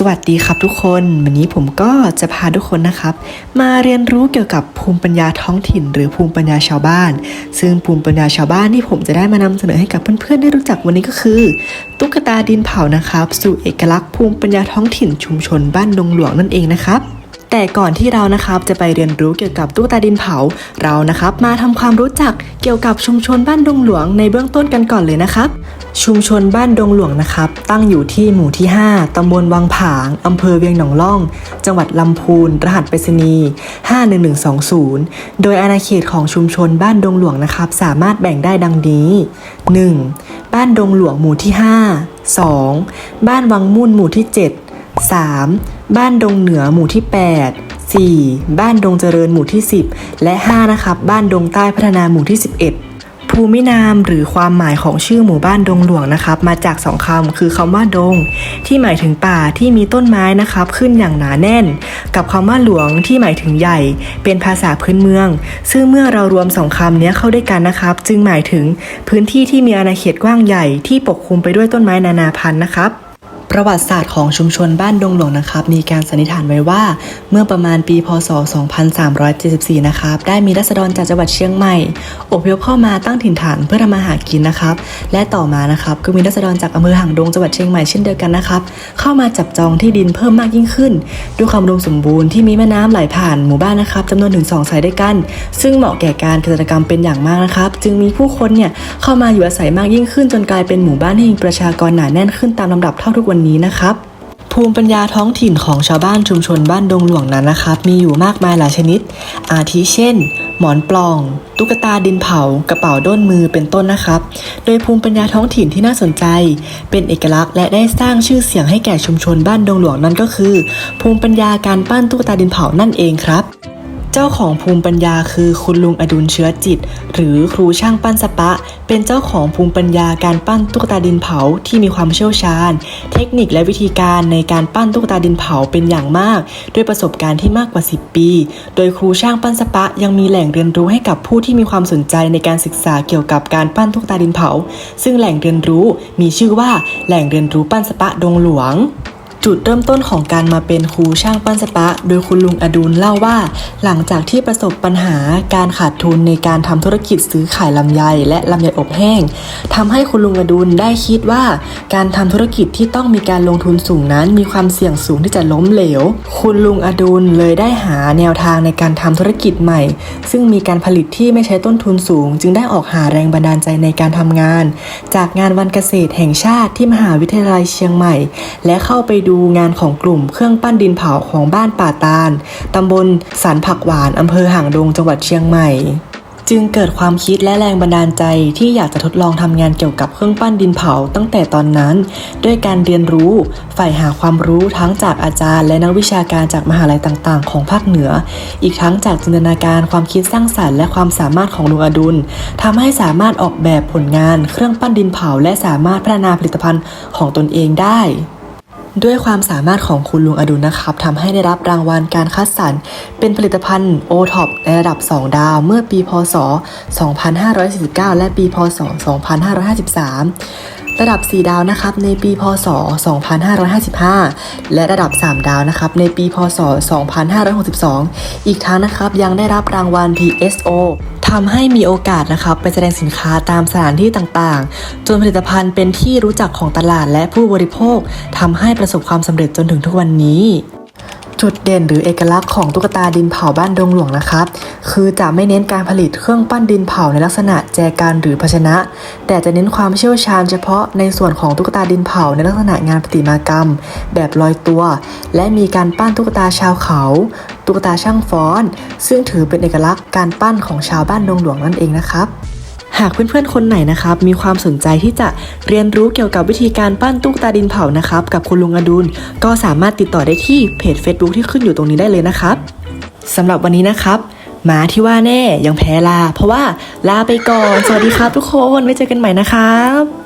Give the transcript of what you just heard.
สวัสดีครับทุกคน วันนี้ผมก็จะพาทุกคนนะครับ มาเรียนรู้เกี่ยวกับภูมิปัญญาท้องถิ่น หรือภูมิปัญญาชาวบ้าน ซึ่งภูมิปัญญาชาวบ้านที่ผมจะได้มานำเสนอให้กับเพื่อนๆได้รู้จักวันนี้ก็คือ ตุ๊กตาดินเผานะครับ สู่เอกลักษณ์ภูมิปัญญาท้องถิ่นชุมชนบ้านดงหลวงนั่นเองนะครับ แต่ก่อนที่เรานะครับจะไปเรียนรู้เกี่ยวกับตุ๊กตาดินเผา เรานะครับมาทำความรู้จักเกี่ยวกับชุมชนบ้านดงหลวงในเบื้องต้นกันก่อนเลยนะครับ ชุมชนบ้านดงหลวงนะครับ ตั้งอยู่ที่หมู่ที่ 5ตำบลวังผางอำเภอเวียงหนองล่อง จังหวัดลำพูน รหัสไปรษณีย์51120 โดยอาณาเขตของชุมชนบ้านดงหลวงนะครับ สามารถแบ่งได้ดังนี้ 1. บ้านดงหลวงหมู่ที่ 5 2. บ้านวังมุ่นหมู่ที่ 7 3. บ้านดงเหนือหมู่ที่ 8 4. บ้านดงเจริญหมู่ที่ 10 และ 5 นะครับบ้านดงใต้พัฒนาหมู่ที่ 11 ภูมินามหรือความหมายของชื่อหมู่บ้านดงหลวงนะครับ มาจากสองคำคือคำว่าดง ที่หมายถึงป่าที่มีต้นไม้นะครับ ขึ้นอย่างหนาแน่น กับคำว่าหลวงที่หมายถึงใหญ่ เป็นภาษาพื้นเมือง ซึ่งเมื่อเรารวมสองคำนี้เข้าด้วยกันนะครับ จึงหมายถึงพื้นที่ที่มีอาณาเขตกว้างใหญ่ที่ปกคลุมไปด้วยต้นไม้นานาพันธุ์นะครับ ประวัติศาสตร์ของชุมชนบ้านดงหลวงนะครับ มีการสันนิษฐานไว้ว่า เมื่อประมาณปีพศ 2374 นะครับ ได้มีรัษฎรจากจังหวัดเชียงใหม่อพยพเข้ามาตั้งถิ่นฐานเพื่อทำมาหากินนะครับ และต่อมานะครับก็มีรัษฎรจากอำเภอหางดงจังหวัดเชียงใหม่เช่นเดียวกันนะครับ เข้ามาจับจองที่ดินเพิ่มมากยิ่งขึ้น ด้วยความอุมสมบูรณ์ที่มีแม่น้ำไหลผ่านหมู่บ้านนะครับจำนวนถึงสองสายด้วยกัน ซึ่งเหมาะแก่การเกษตรกรรมเป็นอย่างมากนะครับ จึงมีผู้คนเนี่ยเข้ามาอยู่อาศัยมากยิ่งขึ้นจนกลายเป็นหมู่บ้านที่มีประชากรหนาแน่นขึ้นตามลำดับเท่าทุกวันนี้นะครับ ภูมิปัญญาท้องถิ่นของชาวบ้านชุมชนบ้านดงหลวงนั้นนะครับ มีอยู่มากมายหลายชนิด อาทิเช่น หมอนปล่อง ตุ๊กตาดินเผากระเป๋าด้นมือเป็นต้นนะครับ โดยภูมิปัญญาท้องถิ่นที่น่าสนใจ เป็นเอกลักษณ์และได้สร้างชื่อเสียงให้แก่ชุมชนบ้านดงหลวงนั่นก็คือ ภูมิปัญญาการปั้นตุ๊กตาดินเผานั่นเองครับ เจ้าของภูมิปัญญาคือคุณลุงอดุลเชื้อจิต หรือครูช่างปั้นสปะ เป็นเจ้าของภูมิปัญญาการปั้นตุ๊กตาดินเผาที่มีความเชี่ยวชาญ เทคนิคและวิธีการในการปั้นตุ๊กตาดินเผาเป็นอย่างมาก ด้วยประสบการณ์ที่มากกว่า 10 ปี โดยครูช่างปั้นสปะยังมีแหล่งเรียนรู้ให้กับผู้ที่มีความสนใจในการศึกษาเกี่ยวกับการปั้นตุ๊กตาดินเผา ซึ่งแหล่งเรียนรู้มีชื่อว่าแหล่งเรียนรู้ปั้นสปะดงหลวง จุดเริ่มต้นของการมาเป็นครูช่างปั้นสปะ โดยคุณลุงอดุลเล่าว่า หลังจากที่ประสบปัญหาการขาดทุนในการทำธุรกิจซื้อขายลำไยและลำไยอบแห้งทำให้คุณลุงอดุลได้คิดว่า การทำธุรกิจที่ต้องมีการลงทุนสูงนั้น มีความเสี่ยงสูงที่จะล้มเหลว คุณลุงอดุลเลยได้หาแนวทางในการทำธุรกิจใหม่ ซึ่งมีการผลิตที่ไม่ใช้ต้นทุนสูง จึงได้ออกหาแรงบันดาลใจในการทำงาน จากงานวันเกษตรแห่งชาติที่มหาวิทยาลัยเชียงใหม่ และเข้าไปดูงานของกลุ่มเครื่องปั้นดินเผาของบ้านป่าตาล ตำบลสันผักหวานอำเภอห่างดงจังหวัดเชียงใหม่ จึงเกิดความคิดและแรงบันดาลใจที่อยากจะทดลองทำงานเกี่ยวกับเครื่องปั้นดินเผาตั้งแต่ตอนนั้น ด้วยการเรียนรู้ใฝ่หาความรู้ทั้งจากอาจารย์ และนักวิชาการจากมหาลัยต่าง ๆ ของภาคเหนือ อีกทั้งจากจินตนาการความคิดสร้างสรรค์และความสามารถของลุงอดุลทำให้สามารถออกแบบผลงานเครื่องปั้นดินเผา และสามารถพัฒนาผลิตภัณฑ์ของตนเองได้ ด้วยความสามารถของคุณลุงอดุลนะครับทำให้ได้รับรางวัลการคัดสรรเป็นผลิตภัณฑ์ o t o p ในระดับ 2 ดาวเมื่อปี พศ 2549 และปี พศ 2553ระดับ 4 ดาวนะครับในปี พศ 2555 และระดับ 3 ดาวนะครับในปี พศ 2562 อีกทั้งนะครับยังได้รับรางวัล TSO ทำให้มีโอกาสนะครับไปแสดงสินค้าตามสถานที่ต่างๆ จนผลิตภัณฑ์เป็นที่รู้จักของตลาดและผู้บริโภคทำให้ประสบความสำเร็จจนถึงทุกวันนี้จุดเด่นหรือเอกลักษณ์ของตุ๊กตาดินเผาบ้านดงหลวงนะครับ คือจะไม่เน้นการผลิตเครื่องปั้นดินเผาในลักษณะแจกันหรือภาชนะ แต่จะเน้นความเชี่ยวชาญเฉพาะในส่วนของตุ๊กตาดินเผาในลักษณะงานประติมากรรม แบบลอยตัว และมีการปั้นตุ๊กตาชาวเขา ตุ๊กตาช่างฟ้อน ซึ่งถือเป็นเอกลักษณ์การปั้นของชาวบ้านดงหลวงนั่นเองนะครับหากเพื่อนๆ คนไหนนะครับมีความสนใจที่จะเรียนรู้เกี่ยวกับวิธีการปั้นตุ๊กตาดินเผานะครับ กับคุณลุงอดุลก็สามารถติดต่อได้ที่เพจ Facebook ที่ขึ้นอยู่ตรงนี้ได้เลยนะครับสำหรับวันนี้นะครับ หมาที่ว่าแน่ยังแพ้ลา เพราะว่าลาไปก่อน สวัสดีครับทุกคน ไว้เจอกันใหม่นะครับ